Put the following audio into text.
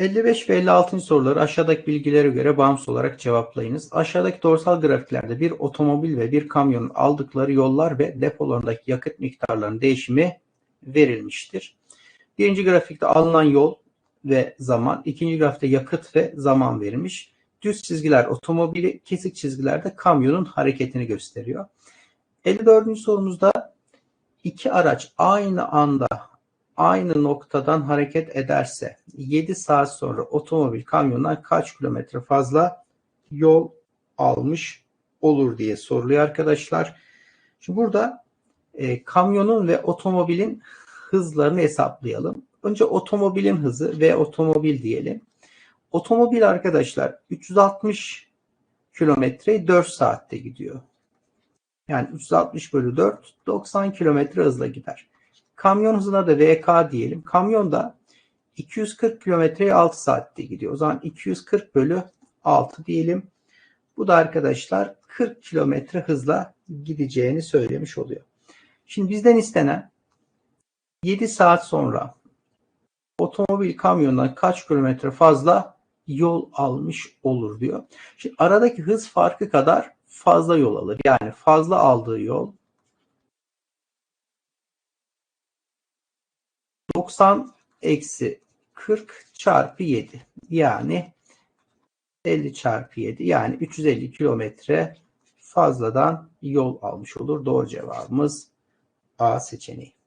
55 ve 56. soruları aşağıdaki bilgilere göre bağımsız olarak cevaplayınız. Aşağıdaki doğrusal grafiklerde bir otomobil ve bir kamyonun aldıkları yollar ve depolarındaki yakıt miktarlarının değişimi verilmiştir. Birinci grafikte alınan yol ve zaman, ikinci grafikte yakıt ve zaman verilmiş. Düz çizgiler otomobili, kesik çizgiler de kamyonun hareketini gösteriyor. 54. sorumuzda iki araç aynı anda aynı noktadan hareket ederse 7 saat sonra otomobil kamyondan kaç kilometre fazla yol almış olur diye soruluyor arkadaşlar. Şimdi burada e, kamyonun ve otomobilin hızlarını hesaplayalım. Önce otomobilin hızı ve otomobil diyelim. Otomobil arkadaşlar 360 kilometreyi 4 saatte gidiyor. Yani 360 bölü 4 90 kilometre hızla gider. Kamyon hızına da VK diyelim. Kamyon da 240 kilometreyi 6 saatte gidiyor. O zaman 240 bölü 6 diyelim. Bu da arkadaşlar 40 kilometre hızla gideceğini söylemiş oluyor. Şimdi bizden istenen 7 saat sonra otomobil kamyondan kaç kilometre fazla yol almış olur diyor. Şimdi aradaki hız farkı kadar fazla yol alır. Yani fazla aldığı yol 90 eksi 40 çarpı 7 yani 50 çarpı 7 yani 350 kilometre fazladan yol almış olur. Doğru cevabımız A seçeneği.